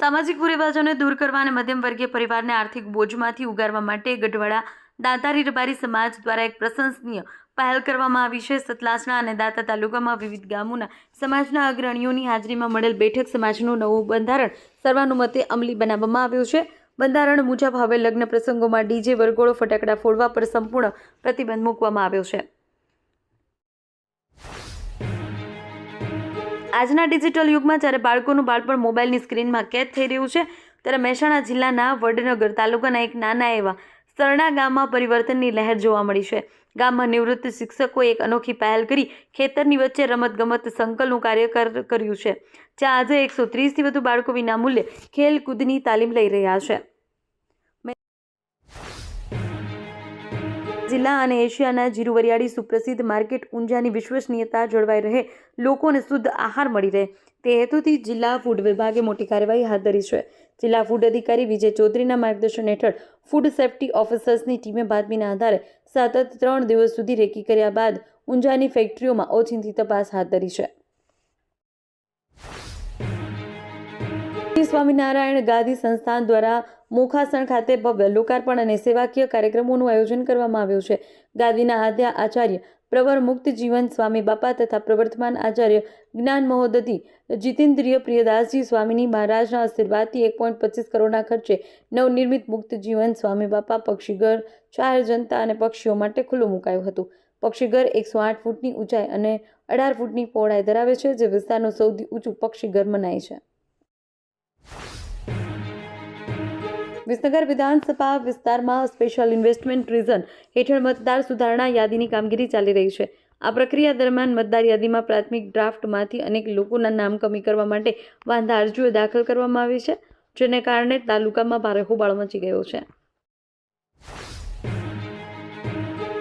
સામાજિક કુરિવાજોને દૂર કરવા અને મધ્યમ વર્ગીય પરિવારને આર્થિક બોજમાંથી ઉગારવા માટે ગઢવાડા દાતારી રબારી સમાજ દ્વારા એક પ્રશંસનીય પહેલ કરવામાં આવી છે. સતલાસણા અને દાતા તાલુકામાં વિવિધ ગામોના સમાજના અગ્રણીઓની હાજરીમાં મળેલ બેઠક સમાજનું નવું બંધારણ સર્વાનુમતે અમલી બનાવવામાં આવ્યું છે. બંધારણ મુજબ હવે લગ્ન પ્રસંગોમાં ડીજે વરઘોડો ફટાકડા ફોડવા પર સંપૂર્ણ પ્રતિબંધ મૂકવામાં આવ્યો છે. આજના ડિજિટલ યુગમાં જ્યારે બાળકોનું બાળપણ મોબાઈલની સ્ક્રીનમાં કેદ થઈ રહ્યું છે, ત્યારે મહેસાણા જિલ્લાના વડનગર તાલુકાના એક નાના એવા સરણા ગામમાં પરિવર્તનની લહેર જોવા મળી છે. ગામમાં નિવૃત્ત શિક્ષકોએ એક અનોખી પહેલ કરી, ખેતરની વચ્ચે રમતગમત સંકલનું કાર્ય કર- કર્યું છે, જ્યાં આજે એકસો ત્રીસથી વધુ બાળકો વિનામૂલ્યે ખેલકૂદની તાલીમ લઈ રહ્યા છે. જિલ્લા અને એશિયાના જીરુવરિયાળી સુપ્રસિદ્ધ માર્કેટ ઊંઝાની વિશ્વસનીયતા જળવાઈ રહે, લોકોને શુદ્ધ આહાર મળી રહે. તે હેતુથી જિલ્લા ફૂડ વિભાગે મોટી કાર્યવાહી હાથ ધરી છે. જિલ્લા ફૂડ અધિકારી વિજય ચૌધરીના માર્ગદર્શન હેઠળ ફૂડ સેફ્ટી ઓફિસર્સની ટીમે બાતમીના આધારે સતત ત્રણ દિવસ સુધી રેકી કર્યા બાદ ઊંઝાની ફેક્ટરીઓમાં ઓચિંતી તપાસ હાથ ધરી છે. સ્વામિનારાયણ ગાદી સંસ્થાન દ્વારા મોખાસણ ખાતે ભવ્ય લોકાર્પણ અને સેવાકીય કાર્યક્રમોનું આયોજન કરવામાં આવ્યું છે. ગાદીના આદ્ય આચાર્ય પ્રવર મુક્ત જીવન સ્વામી બાપા તથા પ્રવર્તમાન આચાર્ય જ્ઞાન મહોદધી જીતેન્દ્રિય પ્રિયદાસજી સ્વામીની મહારાજના આશીર્વાદથી એક પોઈન્ટ પચીસ કરોડના ખર્ચે નવનિર્મિત મુક્ત જીવન સ્વામી બાપા પક્ષીઘર ચાર જનતા અને પક્ષીઓ માટે ખુલ્લું મુકાયું હતું. પક્ષીઘર એકસો આઠ ફૂટની ઊંચાઈ અને અઢાર ફૂટની પહોળાઈ ધરાવે છે, જે વિસ્તારનું સૌથી ઊંચું પક્ષીઘર મનાય છે. વિસનગર વિધાનસભા વિસ્તારમાં સ્પેશિયલ ઇન્વેસ્ટમેન્ટ રીઝન હેઠળ મતદાર સુધારણા યાદીની કામગીરી ચાલી રહી છે. આ પ્રક્રિયા દરમિયાન મતદાર યાદીમાં પ્રાથમિક ડ્રાફ્ટમાંથી અનેક લોકોના નામ કમી કરવા માટે વાંધા અરજીઓ દાખલ કરવામાં આવી છે, જેને કારણે તાલુકામાં ભારે હોબાળો મચી ગયો છે.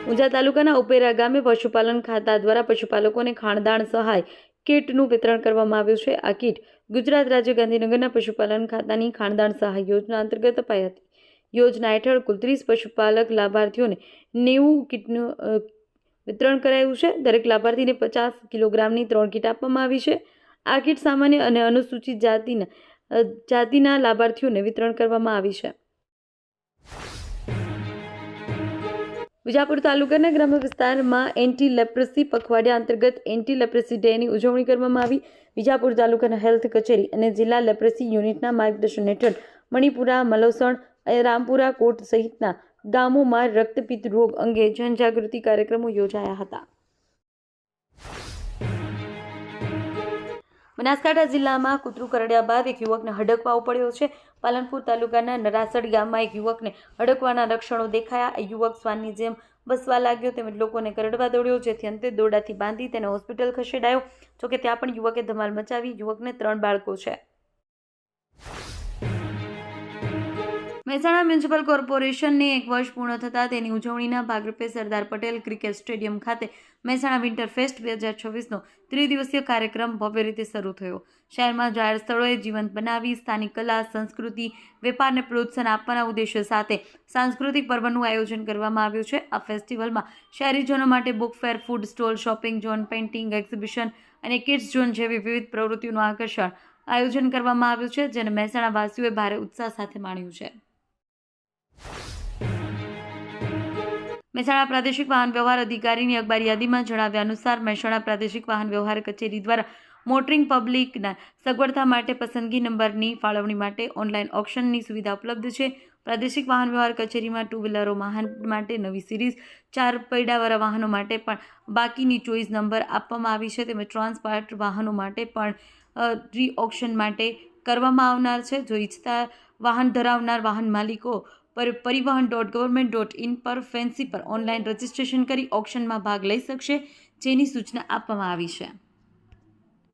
ઊંઝા તાલુકાના ઉપેરા ગામે પશુપાલન ખાતા દ્વારા પશુપાલકોને ખાણદાણ સહાય કીટનું વિતરણ કરવામાં આવ્યું છે. આ કીટ ગુજરાત રાજ્ય ગાંધીનગરના પશુપાલન ખાતાની ખાણદાણ સહાય યોજના અંતર્ગત અપાઈ હતી. યોજના હેઠળ કુલ ત્રીસ પશુપાલક લાભાર્થીઓને નેવું કીટનું વિતરણ કરાયું છે. દરેક લાભાર્થીને પચાસ કિલોગ્રામની ત્રણ કીટ આપવામાં આવી છે. આ કીટ સામાન્ય અને અનુસૂચિત જાતિના જાતિના લાભાર્થીઓને વિતરણ કરવામાં આવી છે. વિજાપુર તાલુકાના ગ્રામ્ય વિસ્તારમાં એન્ટી લેપ્રસી પખવાડિયા અંતર્ગત એન્ટી લેપ્રસી ડેની ઉજવણી કરવામાં આવી. વિજાપુર તાલુકાના હેલ્થ કચેરી અને જિલ્લા લેપ્રસી યુનિટના માર્ગદર્શન હેઠળ મણિપુરા મલવસણ રામપુરા કોટ સહિતના ગામોમાં રક્તપિત્ત રોગ અંગે જનજાગૃતિ કાર્યક્રમો યોજાયા હતા. બનાસકાંઠા જિલ્લામાં કૂતરું કરડ્યા બાદ એક યુવકને હડકવા પડ્યો છે. પાલનપુર તાલુકાના નરાસડ ગામમાં એક યુવકને હડકવાના લક્ષણો દેખાયા. એ યુવક શ્વાનની જેમ બસવા લાગ્યો. તેમજ લોકોને કરડવા દોડ્યો, જેથી અંતે દોરડાથી બાંધી તેને હોસ્પિટલ ખસેડાયો. જોકે ત્યાં પણ યુવકે ધમાલ મચાવી. યુવકને ત્રણ બાળકો છે. મહેસાણા મ્યુનિસિપલ કોર્પોરેશનને એક વર્ષ પૂર્ણ થતાં તેની ઉજવણીના ભાગરૂપે સરદાર પટેલ ક્રિકેટ સ્ટેડિયમ ખાતે મહેસાણા વિન્ટર ફેસ્ટ બે હજાર છવ્વીસનો ત્રિદિવસીય કાર્યક્રમ ભવ્ય રીતે શરૂ થયો. શહેરમાં જાહેર સ્થળોએ જીવંત બનાવી, સ્થાનિક કલા, સંસ્કૃતિ, વેપારને પ્રોત્સાહન આપવાના ઉદ્દેશ્ય સાથે સાંસ્કૃતિક પર્વનું આયોજન કરવામાં આવ્યું છે. આ ફેસ્ટિવલમાં શહેરીજનો માટે book fair, food stall, shopping zone, painting exhibition અને કિડ્સ ઝોન જેવી વિવિધ પ્રવૃત્તિઓનું આકર્ષણ આયોજન કરવામાં આવ્યું છે, જેને મહેસાણા વાસીઓએ ભારે ઉત્સાહ સાથે માણ્યું છે. મહેસાણા પ્રાદેશિક વાહન વ્યવહાર અધિકારીની અખબારી યાદીમાં જણાવ્યા અનુસાર, મહેસાણા પ્રાદેશિક વાહન વ્યવહાર કચેરી દ્વારા મોટરિંગ પબ્લિકના સગવડતા માટે પસંદગી નંબરની ફાળવણી માટે ઓનલાઈન ઓપ્શનની સુવિધા ઉપલબ્ધ છે. પ્રાદેશિક વાહન વ્યવહાર કચેરીમાં ટુ વ્હીલરો વાહન માટે નવી સિરીઝ, ચાર પૈડાવાળા વાહનો માટે પણ બાકીની ચોઈસ નંબર આપવામાં આવી છે. તેમજ ટ્રાન્સપાર્ટ વાહનો માટે પણ રી ઓપ્શન માટે કરવામાં આવનાર છે. જો ઈચ્છતા વાહન ધરાવનાર વાહન માલિકો પર Parivahan dot government dot in પર ફેન્સી પર ઓનલાઈન રજિસ્ટ્રેશન કરી ઓપ્શનમાં ભાગ લઈ શકશે, જેની સૂચના આપવામાં આવી છે.